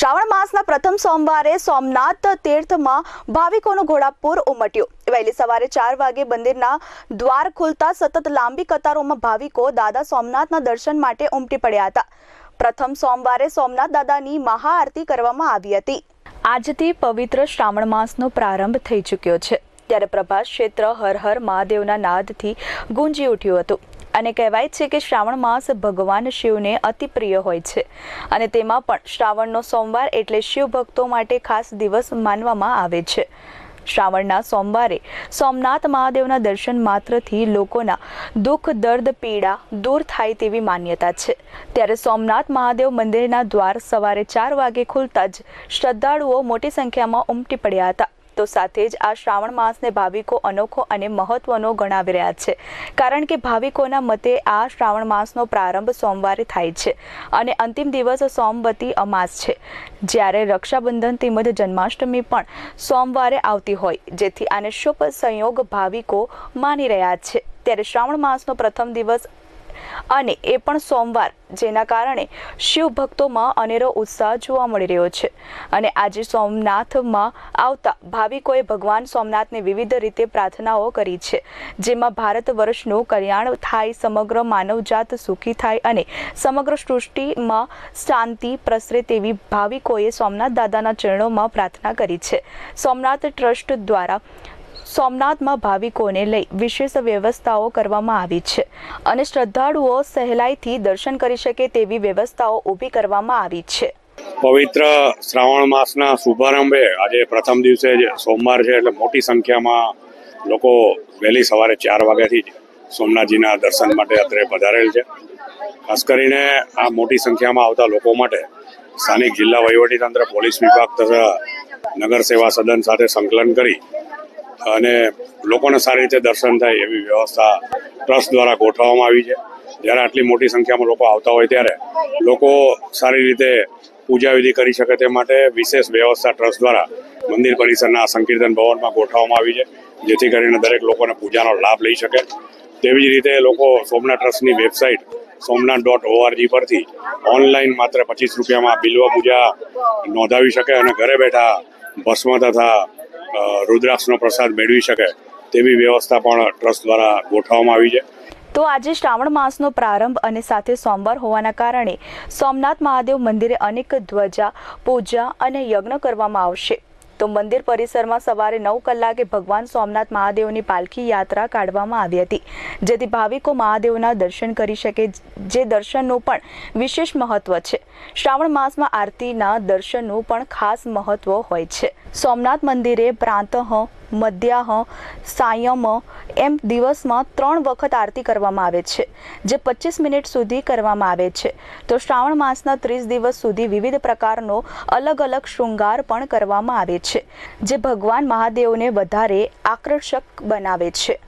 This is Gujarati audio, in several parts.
શ્રાવણ માસના પ્રથમ સોમવારે સોમનાથ તીર્થમાં ભાવિકોનું ઘોડાપૂર ઉમટ્યું. વહેલી સવારે ચાર વાગે મંદિરના દ્વાર ખુલતા સતત લાંબી કતારોમાં ભાવિકો દાદા સોમનાથના દર્શન માટે ઉમટી પડ્યા હતા. પ્રથમ સોમવારે સોમનાથ દાદાની મહાઆરતી કરવામાં આવી હતી. આજથી પવિત્ર શ્રાવણ માસનો પ્રારંભ થઈ ચૂક્યો છે. ત્યારે પ્રભાસ ક્ષેત્ર હર હર મહાદેવના નાદથી ગુંજી ઉઠ્યું હતું. અને કહેવાય છે કે શ્રાવણ માસ ભગવાન શિવને અતિ પ્રિય હોય છે. અને તેમાં પણ શ્રાવણનો સોમવાર એટલે શિવ ભક્તો માટે ખાસ દિવસ માનવામાં આવે છે. શ્રાવણના સોમવારે સોમનાથ મહાદેવના દર્શન માત્રથી લોકોના દુઃખ, દર્દ, પીડા દૂર થાય તેવી માન્યતા છે. ત્યારે સોમનાથ મહાદેવ મંદિરના દ્વાર સવારે ચાર વાગે ખુલતા જ શ્રદ્ધાળુઓ મોટી સંખ્યામાં ઉમટી પડ્યા હતા. તો સાથે જ આ શ્રાવણ માસને ભાવિકો અનોખો અને મહત્વનો ગણાવી રહ્યા છે. કારણ કે ભાવિકોના મતે આ શ્રાવણ માસનો પ્રારંભ સોમવારે થાય છે અને અંતિમ દિવસ સોમવતી અમાસ છે. જ્યારે રક્ષાબંધન તેમજ જન્માષ્ટમી પણ સોમવારે આવતી હોય, જેથી આને શુભ સંયોગ ભાવિકો માની રહ્યા છે. ત્યારે શ્રાવણ માસનો પ્રથમ દિવસ અને એ પણ સોમવાર, જેના કારણે શિવ ભક્તોમાં અનેરો ઉત્સાહ જોવા મળી રહ્યો છે. અને આજે સોમનાથમાં આવતા ભાવિકોએ ભગવાન સોમનાથને વિવિધ રીતે પ્રાર્થનાઓ કરી છે, જેમાં ભારત વર્ષનું કલ્યાણ થાય, સમગ્ર માનવજાત સુખી થાય અને સમગ્ર સૃષ્ટિમાં શાંતિ પ્રસરે તેવી ભાવિકોએ સોમનાથ દાદાના ચરણોમાં પ્રાર્થના કરી છે. સોમનાથ ટ્રસ્ટ દ્વારા સોમનાથમાં ભાવિકોને લઈ વિશેષ વ્યવસ્થાઓ કરવામાં આવી છે અને શ્રદ્ધાળુઓ સહેલાઈથી દર્શન કરી શકે તેવી વ્યવસ્થાઓ ઊભી કરવામાં આવી છે. પવિત્ર શ્રાવણ માસના શુભારંભે આજે પ્રથમ દિવસે સોમવાર છે એટલે મોટી સંખ્યામાં લોકો વહેલી સવારે ચાર વાગ્યાથી જ સોમનાથજીના દર્શન માટે અત્રે પધારેલ છે. ખાસ કરીને આ મોટી સંખ્યામાં આવતા લોકો માટે સ્થાનિક જિલ્લા વહીવટીતંત્ર, પોલીસ વિભાગ તથા નગર સેવા સદન સાથે સંકલન કરી અને લોકોને સારી રીતે દર્શન થાય એવી વ્યવસ્થા ટ્રસ્ટ દ્વારા ગોઠવવામાં આવી છે. જ્યારે આટલી મોટી સંખ્યામાં લોકો આવતા હોય ત્યારે લોકો સારી રીતે પૂજા વિધિ કરી શકે તે માટે વિશેષ વ્યવસ્થા ટ્રસ્ટ દ્વારા મંદિર પરિસરના સંકીર્તન ભવનમાં ગોઠવવામાં આવી છે, જેથી કરીને દરેક લોકોને પૂજાનો લાભ લઈ શકે. તેવી જ રીતે લોકો સોમનાથ ટ્રસ્ટની વેબસાઇટ સોમનાથ ડોટ ઓઆરજી પરથી ઓનલાઈન માત્ર પચીસ રૂપિયામાં બિલ્વ પૂજા નોંધાવી શકે અને ઘરે બેઠા ભસ્મ તથા રુદ્રાક્ષનો પ્રસાદ મેળવી શકે તેવી વ્યવસ્થા પણ ટ્રસ્ટ દ્વારા ગોઠવવામાં આવી છે. તો આજે શ્રાવણ માસનો પ્રારંભ અને સાથે સોમવાર હોવાના કારણે સોમનાથ મહાદેવ મંદિરે અનેક ધ્વજા, પૂજા અને યજ્ઞ કરવામાં આવશે. તો મંદિર પરિસરમાં સવારે નવ કલાકે ભગવાન સોમનાથ મહાદેવની પાલખી યાત્રા કાઢવામાં આવી હતી, જેથી ભાવિકો મહાદેવના દર્શન કરી શકે, જે દર્શનનું પણ વિશેષ મહત્વ છે. શ્રાવણ માસમાં આરતીના દર્શનનું પણ ખાસ મહત્વ હોય છે. સોમનાથ મંદિરે પ્રાંતઃ મધ્યાહ, સાયમ એમ દિવસમાં ત્રણ વખત આરતી કરવામાં આવે છે, જે પચીસ મિનિટ સુધી કરવામાં આવે છે. તો શ્રાવણ માસના ત્રીસ દિવસ સુધી વિવિધ પ્રકારનો અલગ અલગ શૃંગાર પણ કરવામાં આવે છે, જે ભગવાન મહાદેવને વધારે આકર્ષક બનાવે છે.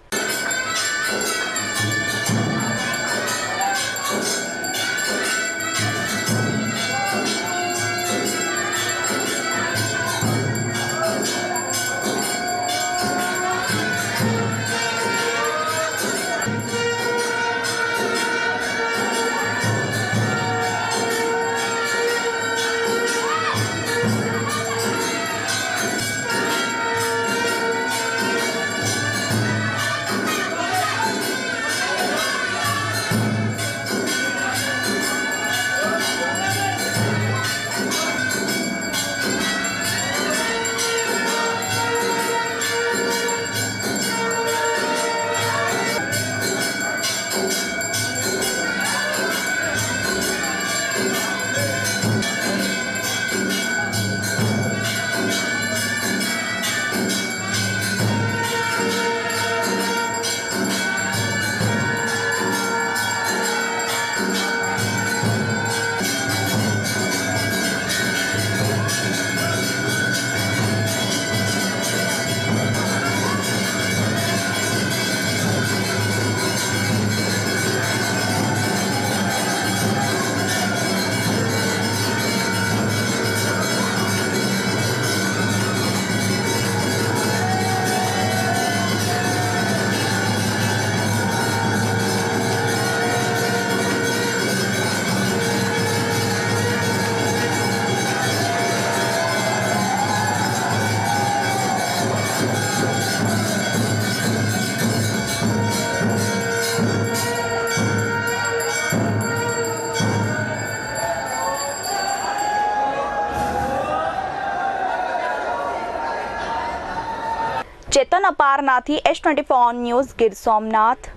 Chetan અપારનાથી S twenty four news Gir Somnath.